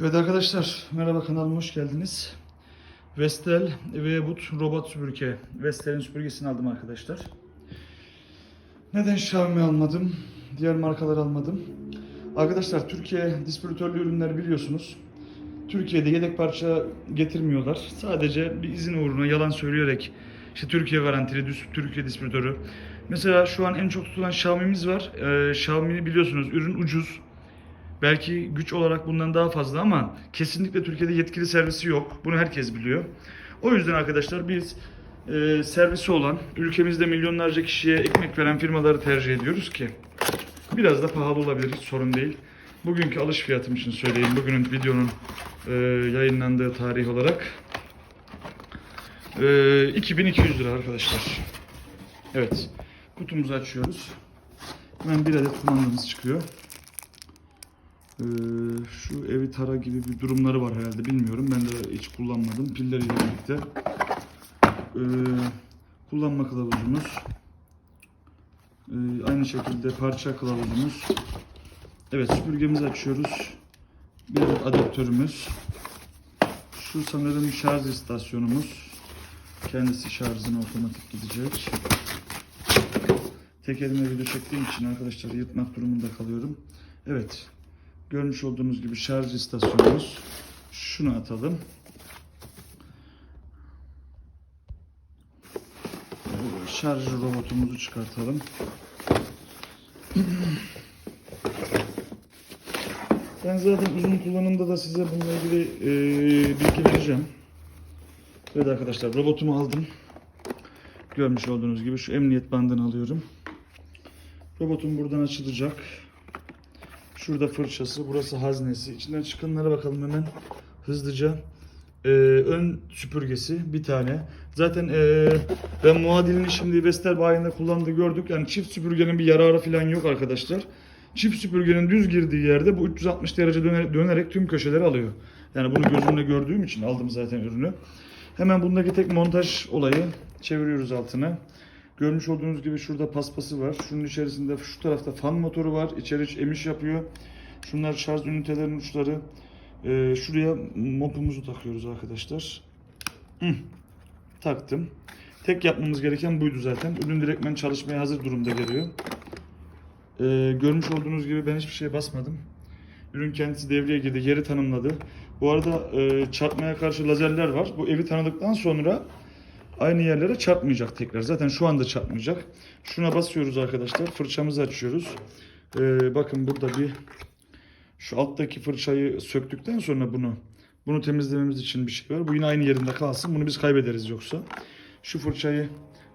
Evet arkadaşlar merhaba kanalıma hoş geldiniz. Vestel ve But robot süpürge. Vestel'in süpürgesini aldım arkadaşlar. Neden Xiaomi almadım? Diğer markaları almadım. Arkadaşlar Türkiye distribütörlü ürünler biliyorsunuz. Türkiye'de yedek parça getirmiyorlar. Sadece bir izin uğruna yalan söyleyerek işte Türkiye garantili, Türkiye distribütörü. Mesela şu an en çok tutulan Xiaomi'miz var. Ee, Xiaomi biliyorsunuz ürün ucuz. Belki güç olarak bundan daha fazla ama kesinlikle Türkiye'de yetkili servisi yok. Bunu herkes biliyor. O yüzden arkadaşlar biz e, servisi olan, ülkemizde milyonlarca kişiye ekmek veren firmaları tercih ediyoruz ki biraz da pahalı olabilir, hiç sorun değil. Bugünkü alış fiyatım için söyleyeyim. Bugünün videonun e, yayınlandığı tarih olarak e, 2200 lira arkadaşlar. Evet, kutumuzu açıyoruz. Hemen bir adet kumandamız çıkıyor. Ee, şu evi tara gibi bir durumları var herhalde bilmiyorum. Ben de hiç kullanmadım. Pilleriyle birlikte. Ee, kullanma kılavuzumuz. Ee, aynı şekilde parça kılavuzumuz. Evet süpürgemizi açıyoruz. Bir adaptörümüz. Şu sanırım şarj istasyonumuz. Kendisi şarjına otomatik gidecek. Tek elimle video çektiğim için arkadaşlar yırtmak durumunda kalıyorum. Evet. Görmüş olduğunuz gibi şarj istasyonumuz. Şunu atalım. Şarj robotumuzu çıkartalım. Ben zaten uzun kullanımda da size bununla ilgili e, bilgi vereceğim. Evet arkadaşlar robotumu aldım. Görmüş olduğunuz gibi şu emniyet bandını alıyorum. Robotum buradan açılacak. Şurada fırçası, burası haznesi. İçinden çıkanlara bakalım hemen hızlıca. Ee, ön süpürgesi bir tane. Zaten ee, ben muadilini şimdi Vestel bayinde kullandığı gördük. Yani çift süpürgenin bir yararı falan yok arkadaşlar. Çift süpürgenin düz girdiği yerde bu 360 derece döner- dönerek tüm köşeleri alıyor. Yani bunu gözümle gördüğüm için aldım zaten ürünü. Hemen bundaki tek montaj olayı çeviriyoruz altına. Görmüş olduğunuz gibi şurada paspası var. Şunun içerisinde şu tarafta fan motoru var. İçeri emiş yapıyor. Şunlar şarj ünitelerinin uçları. Ee, şuraya mopumuzu takıyoruz arkadaşlar. Hı. Taktım. Tek yapmamız gereken buydu zaten. Ürün direktmen çalışmaya hazır durumda geliyor. Ee, görmüş olduğunuz gibi ben hiçbir şeye basmadım. Ürün kendisi devreye girdi, yeri tanımladı. Bu arada e, çarpmaya karşı lazerler var. Bu evi tanıdıktan sonra aynı yerlere çarpmayacak tekrar. Zaten şu anda çarpmayacak. Şuna basıyoruz arkadaşlar. Fırçamızı açıyoruz. Ee, bakın burada bir şu alttaki fırçayı söktükten sonra bunu bunu temizlememiz için bir şey var. Bu yine aynı yerinde kalsın. Bunu biz kaybederiz yoksa. Şu fırçayı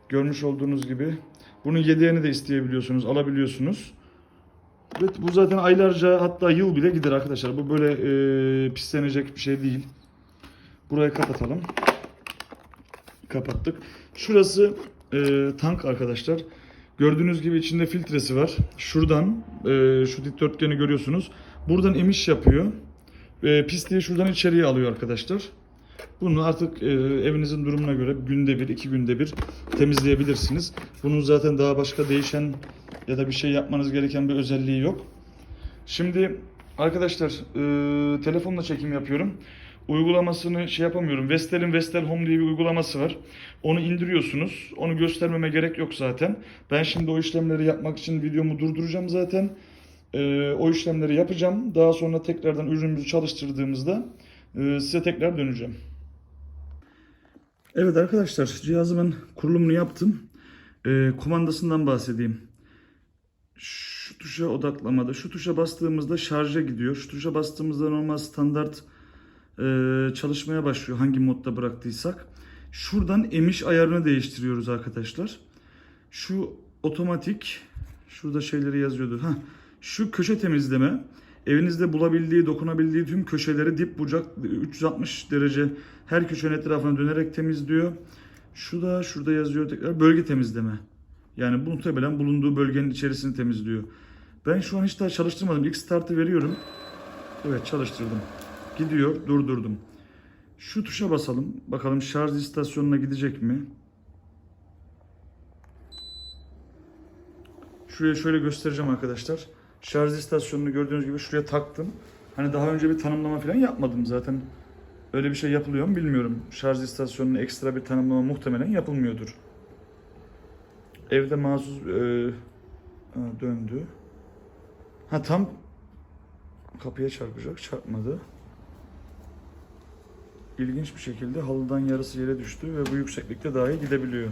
görmüş olduğunuz gibi bunun yedeğini de isteyebiliyorsunuz, alabiliyorsunuz. Evet, bu zaten aylarca hatta yıl bile gider arkadaşlar. Bu böyle e, pislenecek bir şey değil. Burayı kapatalım. Kapattık. Şurası e, tank arkadaşlar. Gördüğünüz gibi içinde filtresi var. Şuradan e, şu dikdörtgeni görüyorsunuz. Buradan emiş yapıyor. E, pisliği şuradan içeriye alıyor arkadaşlar. Bunu artık e, evinizin durumuna göre günde bir, iki günde bir temizleyebilirsiniz. Bunun zaten daha başka değişen ya da bir şey yapmanız gereken bir özelliği yok. Şimdi arkadaşlar e, telefonla çekim yapıyorum. Uygulamasını şey yapamıyorum. Vestel'in Vestel Home diye bir uygulaması var. Onu indiriyorsunuz. Onu göstermeme gerek yok zaten. Ben şimdi o işlemleri yapmak için videomu durduracağım zaten. E, o işlemleri yapacağım. Daha sonra tekrardan ürünümüzü çalıştırdığımızda e, size tekrar döneceğim. Evet arkadaşlar cihazımın kurulumunu yaptım. E, kumandasından bahsedeyim. Şu tuşa odaklamada. Şu tuşa bastığımızda şarja gidiyor. Şu tuşa bastığımızda normal standart çalışmaya başlıyor. Hangi modda bıraktıysak. Şuradan emiş ayarını değiştiriyoruz arkadaşlar. Şu otomatik. Şurada şeyleri yazıyordu. Ha, şu köşe temizleme. Evinizde bulabildiği, dokunabildiği tüm köşeleri dip bucak 360 derece her köşenin etrafına dönerek temizliyor. Şu da şurada yazıyor tekrar bölge temizleme. Yani bu muhtemelen bulunduğu bölgenin içerisini temizliyor. Ben şu an hiç daha çalıştırmadım. İlk startı veriyorum. Evet çalıştırdım. Gidiyor. Durdurdum. Şu tuşa basalım. Bakalım şarj istasyonuna gidecek mi? Şuraya şöyle göstereceğim arkadaşlar. Şarj istasyonunu gördüğünüz gibi şuraya taktım. Hani daha önce bir tanımlama falan yapmadım zaten. Öyle bir şey yapılıyor mu bilmiyorum. Şarj istasyonuna ekstra bir tanımlama muhtemelen yapılmıyordur. Evde mahsus e, döndü. Ha tam kapıya çarpacak, çarpmadı. İlginç bir şekilde halıdan yarısı yere düştü ve bu yükseklikte dahi gidebiliyor.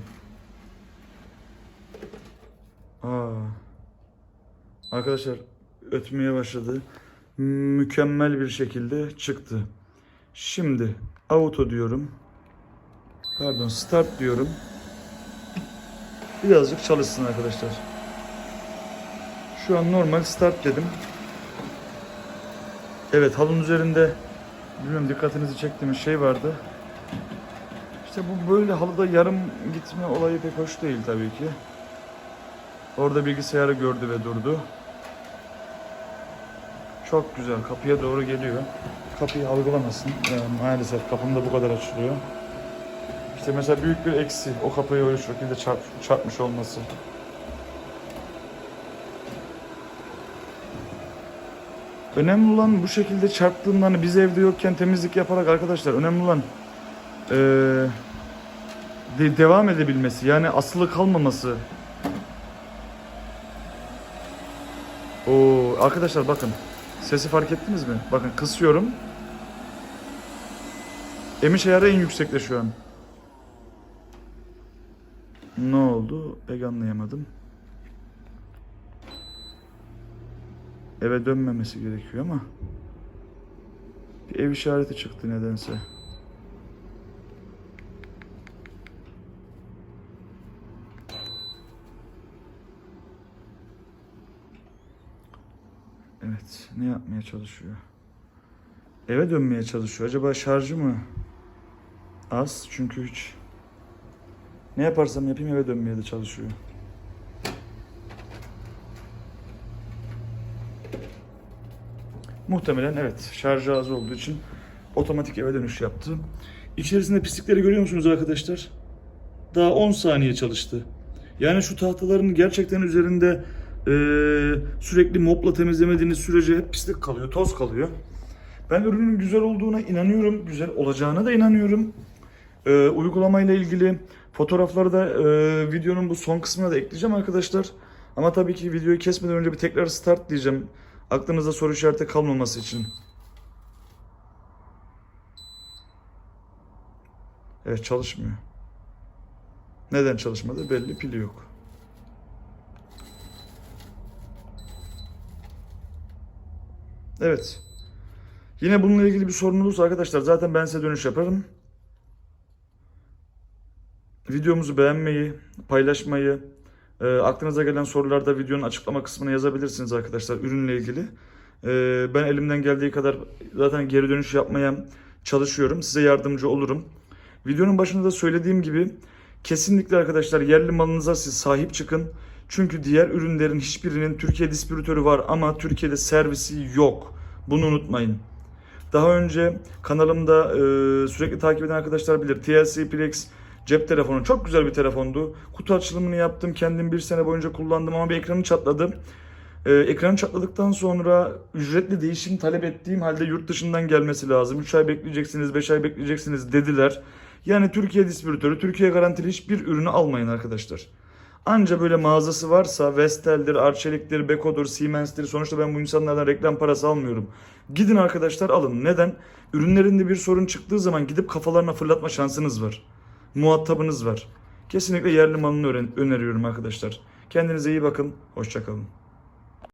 Aa. Arkadaşlar ötmeye başladı. Mükemmel bir şekilde çıktı. Şimdi auto diyorum. Pardon start diyorum. Birazcık çalışsın arkadaşlar. Şu an normal start dedim. Evet halının üzerinde bilmiyorum dikkatinizi çektiğimiz şey vardı. İşte bu böyle halıda yarım gitme olayı pek hoş değil tabii ki. Orada bilgisayarı gördü ve durdu. Çok güzel kapıya doğru geliyor. Kapıyı algılamasın. Yani maalesef kapım da bu kadar açılıyor. İşte mesela büyük bir eksi o kapıyı öyle şekilde çarp, çarpmış olması. Önemli olan bu şekilde çarptığında hani biz evde yokken temizlik yaparak arkadaşlar önemli olan eee, de- devam edebilmesi yani asılı kalmaması. Oo arkadaşlar bakın sesi fark ettiniz mi? Bakın kısıyorum. Emiş ayarı en yüksekte şu an. Ne oldu? Pek anlayamadım. Eve dönmemesi gerekiyor ama bir ev işareti çıktı nedense. Evet, ne yapmaya çalışıyor? Eve dönmeye çalışıyor. Acaba şarjı mı az? Çünkü hiç ne yaparsam yapayım eve dönmeye de çalışıyor. Muhtemelen evet şarjı az olduğu için otomatik eve dönüş yaptı. İçerisinde pislikleri görüyor musunuz arkadaşlar? Daha 10 saniye çalıştı. Yani şu tahtaların gerçekten üzerinde eee, sürekli mopla temizlemediğiniz sürece hep pislik kalıyor, toz kalıyor. Ben ürünün güzel olduğuna inanıyorum, güzel olacağına da inanıyorum. Ee, uygulamayla ilgili fotoğrafları da e, videonun bu son kısmına da ekleyeceğim arkadaşlar. Ama tabii ki videoyu kesmeden önce bir tekrar start diyeceğim. Aklınızda soru işareti kalmaması için. Evet çalışmıyor. Neden çalışmadı belli pili yok. Evet. Yine bununla ilgili bir sorun olursa arkadaşlar zaten ben size dönüş yaparım. Videomuzu beğenmeyi, paylaşmayı, e, aklınıza gelen sorularda videonun açıklama kısmına yazabilirsiniz arkadaşlar ürünle ilgili. E, ben elimden geldiği kadar zaten geri dönüş yapmaya çalışıyorum. Size yardımcı olurum. Videonun başında da söylediğim gibi kesinlikle arkadaşlar yerli malınıza siz sahip çıkın. Çünkü diğer ürünlerin hiçbirinin Türkiye distribütörü var ama Türkiye'de servisi yok. Bunu unutmayın. Daha önce kanalımda e, sürekli takip eden arkadaşlar bilir. TLC Plex cep telefonu çok güzel bir telefondu. Kutu açılımını yaptım. Kendim bir sene boyunca kullandım ama bir ekranı çatladı. E, ekranı çatladıktan sonra ücretli değişim talep ettiğim halde yurt dışından gelmesi lazım. 3 ay bekleyeceksiniz, 5 ay bekleyeceksiniz dediler. Yani Türkiye distribütörü, Türkiye garantili hiçbir ürünü almayın arkadaşlar. Anca böyle mağazası varsa Vestel'dir, Arçelik'tir, Beko'dur, Siemens'tir. Sonuçta ben bu insanlardan reklam parası almıyorum. Gidin arkadaşlar alın. Neden? Ürünlerinde bir sorun çıktığı zaman gidip kafalarına fırlatma şansınız var. Muhatabınız var. Kesinlikle yerli malını öneriyorum arkadaşlar. Kendinize iyi bakın. Hoşçakalın.